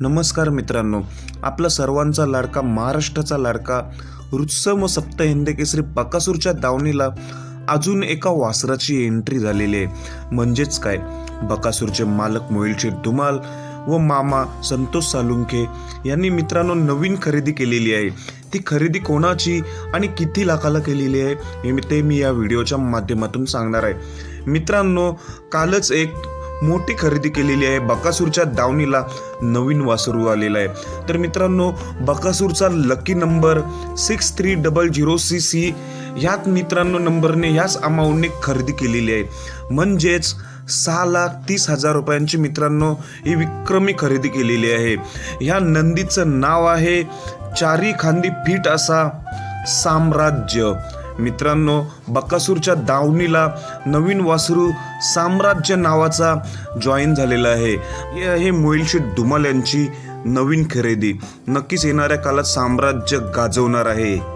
नमस्कार मित्रांनो. आपला सर्वांचा लाडका महाराष्ट्राचा लाडका रुत्सम सप्त हिंद केसरी बकासूरच्या दावणीला अजून एका वासराची एंट्री झालेली आहे. म्हणजेच काय? बकासूरचे मालक मोहिलचे धुमाल व मामा संतोष सालुंखे यांनी मित्रांनो नवीन खरेदी केलेली आहे. ती खरेदी कोणाची आणि किती लाखाला केलेली आहे हे मी- ते मी या व्हिडिओच्या माध्यमातून सांगणार आहे. मित्रांनो कालच एक मोठी खरेदी केलेली आहे. बकासूरच्या दावणीला नवीन वासरू आलेला आहे. तर मित्रांनो बकासूरचा lucky number six three double zero C C ह्याच मित्रांनो नंबरने ह्याच अमाऊंटने खरेदी केलेली आहे. म्हणजेच सहा लाख तीस हजार रुपयांची मित्रांनो ही विक्रमी खरेदी केलेली आहे. ह्या नंदीचं नाव आहे चारी खांदी फीट असा साम्राज्य. मित्रांनो बकासूरच्या दावणीला नवीन वासरू साम्राज्य नावाचा जॉईन झालेला आहे. हे आहे मोहिलशेठ धुमाल यांची नवीन खरेदी. नक्कीच येणाऱ्या काळात साम्राज्य गाजवणार आहे.